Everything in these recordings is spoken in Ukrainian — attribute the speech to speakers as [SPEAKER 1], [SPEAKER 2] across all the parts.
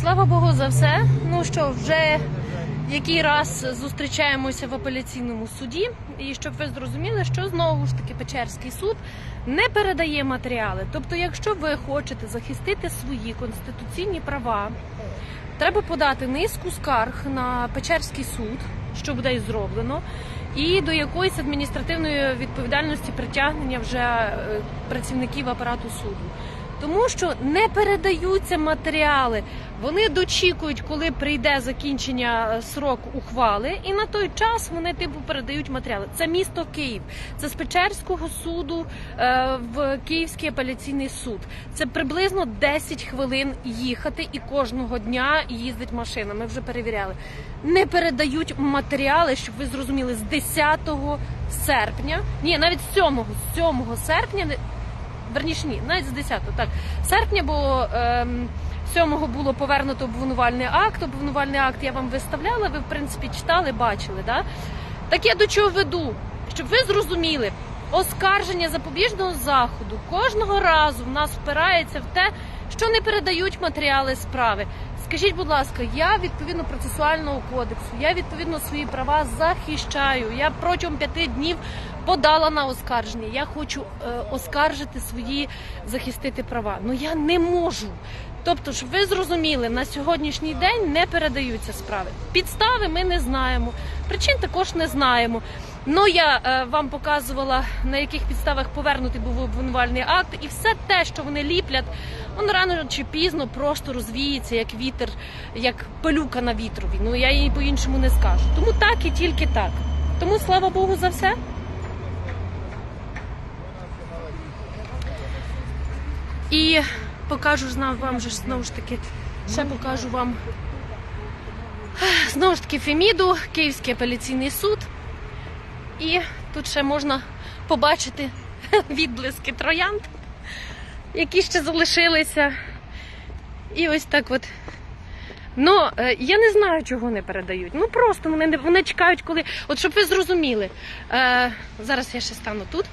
[SPEAKER 1] Слава Богу за все. Ну що, вже який раз зустрічаємося в апеляційному суді, і щоб ви зрозуміли, що знову ж таки Печерський суд не передає матеріали. Тобто, якщо ви хочете захистити свої конституційні права, треба подати низку скарг на Печерський суд, що буде і зроблено, і до якоїсь адміністративної відповідальності притягнення вже е, працівників апарату суду. Тому що не передаються матеріали. Вони дочікують, коли прийде закінчення е, срок ухвали, і на той час вони типу передають матеріали. Це місто Київ, це з Печерського суду е, в Київський апеляційний суд. Це приблизно 10 хвилин їхати, і кожного дня їздить машина. Ми вже перевіряли. Не передають матеріали, щоб ви зрозуміли, з 10 серпня, ні, навіть з 7, з 7 серпня верніше ні, навіть з 10 так, серпня, бо ем, 7 було повернуто обвинувальний акт. Обвинувальний акт я вам виставляла, ви в принципі читали, бачили. Да? Так я до чого веду? Щоб ви зрозуміли, оскарження запобіжного заходу кожного разу в нас впирається в те, що не передають матеріали справи. Скажіть, будь ласка, я відповідно процесуального кодексу, я відповідно свої права захищаю. Я протягом п'яти днів подала на оскарження. Я хочу е, оскаржити свої захистити права. Ну я не можу. Тобто, щоб ви зрозуміли, на сьогоднішній день не передаються справи. Підстави ми не знаємо, причин також не знаємо. Ну я е, вам показувала на яких підставах повернути був обвинувальний акт, і все те, що вони ліплять, воно рано чи пізно просто розвіється, як вітер, як пилюка на вітрові. Ну я їй по-іншому не скажу. Тому так і тільки так. Тому слава Богу за все. І покажу знов вам же знову ж таки, ще покажу вам знову ж таки Феміду, Київський апеляційний суд. І тут ще можна побачити відблиски троянд, які ще залишилися. І ось так от. Ну, е, я не знаю, чого не передають. Ну просто вони, вони чекають, коли. От щоб ви зрозуміли, е, зараз я ще стану тут,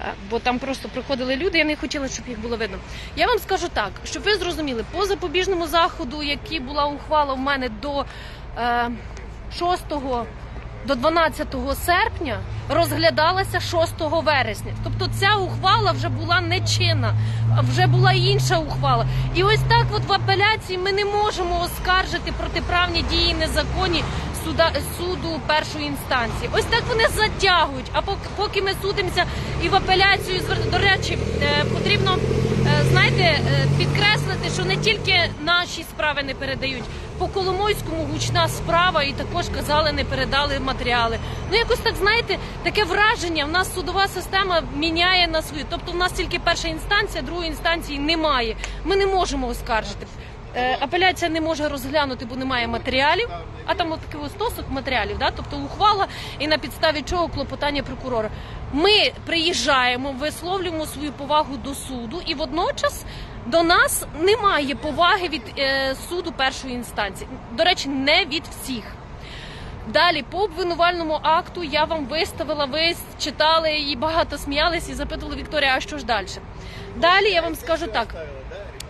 [SPEAKER 1] е, бо там просто приходили люди, я не хотіла, щоб їх було видно. Я вам скажу так, щоб ви зрозуміли, по запобіжному заходу, який була ухвала в мене до е, 6 до 12 серпня розглядалася 6 вересня. Тобто ця ухвала вже була нечинна, вже була інша ухвала. І ось так, от в апеляції ми не можемо оскаржити протиправні дії незаконні суда суду першої інстанції. Ось так вони затягують. А поки, поки ми судимося і в апеляцію до речі, е, потрібно знаєте е, підкреслити, що не тільки наші справи не передають. По Коломойському гучна справа, і також казали, не передали матеріали. Ну якось так знаєте, таке враження. В нас судова система міняє на свою. Тобто, в нас тільки перша інстанція, другої інстанції немає. Ми не можемо оскаржити. Е, Апеляція не може розглянути, бо немає матеріалів. А там такий стосок матеріалів, да? тобто ухвала і на підставі чого клопотання прокурора. Ми приїжджаємо, висловлюємо свою повагу до суду, і водночас до нас немає поваги від е, суду першої інстанції. До речі, не від всіх. Далі по обвинувальному акту я вам виставила, ви читали і багато сміялись і запитували Вікторія, а що ж далі? Далі я вам скажу так.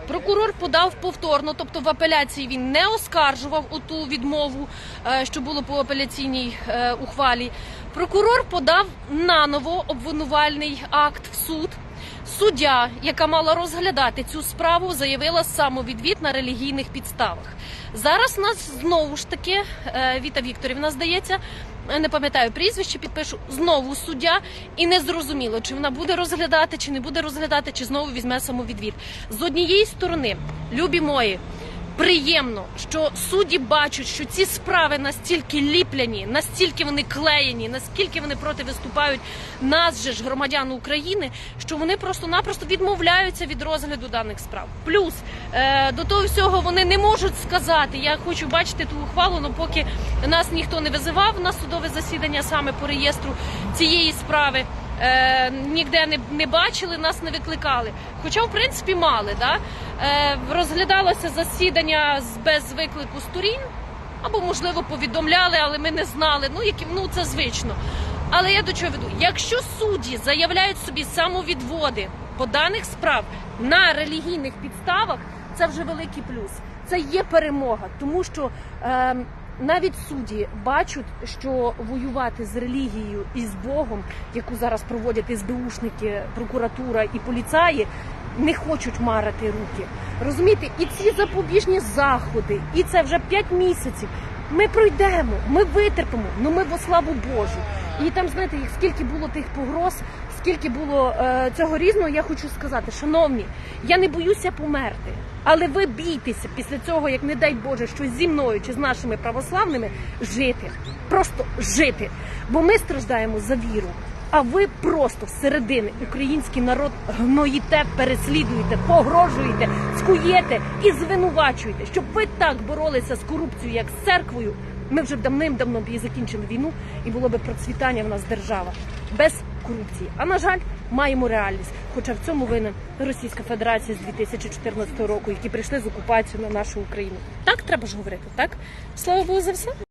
[SPEAKER 1] Прокурор подав повторно, тобто в апеляції він не оскаржував оту відмову, е, що було по апеляційній е, ухвалі. Прокурор подав наново обвинувальний акт в суд. Суддя, яка мала розглядати цю справу, заявила самовідвід на релігійних підставах. Зараз нас знову ж таки е, Віта Вікторівна здається. е, Не пам'ятаю прізвище, підпишу знову суддя, і не зрозуміло, чи вона буде розглядати, чи не буде розглядати, чи знову візьме самовідвід. З однієї сторони, любі мої, приємно, що судді бачать, що ці справи настільки ліпляні, настільки вони клеєні, наскільки вони проти виступають нас же ж громадян України, що вони просто-напросто відмовляються від розгляду даних справ. Плюс е, до того всього вони не можуть сказати. Я хочу бачити ту ухвалу, але поки нас ніхто не визивав на судове засідання саме по реєстру цієї справи. Е, ніде не, не бачили, нас не викликали. Хоча, в принципі, мали. Да? Е, розглядалося засідання без виклику сторін, або, можливо, повідомляли, але ми не знали. Ну, які, ну це звично. Але я до чого веду? Якщо судді заявляють собі самовідводи по даних справ на релігійних підставах, це вже великий плюс. Це є перемога, тому що е, навіть судді бачать, що воювати з релігією і з Богом, яку зараз проводять СБУшники, прокуратура і поліцаї, не хочуть марити руки. Розумієте, і ці запобіжні заходи, і це вже 5 місяців. Ми пройдемо, ми витерпимо, ну ми во славу Божу. І там, знаєте, скільки було тих погроз, скільки було е, цього різного, я хочу сказати, шановні, я не боюся померти. Але ви бійтеся після цього, як не дай Боже, щось зі мною чи з нашими православними жити. Просто жити. Бо ми страждаємо за віру. А ви просто зсередини український народ гноїте, переслідуєте, погрожуєте, скуєте і звинувачуєте, щоб ви так боролися з корупцією, як з церквою. Ми вже давним-давно б і закінчили війну, і було б процвітання в нас держава без корупції. А на жаль, маємо реальність. Хоча в цьому винен Російська Федерація з 2014 року, які прийшли з окупацією на нашу Україну. Так треба ж говорити, так? Слава Богу за все.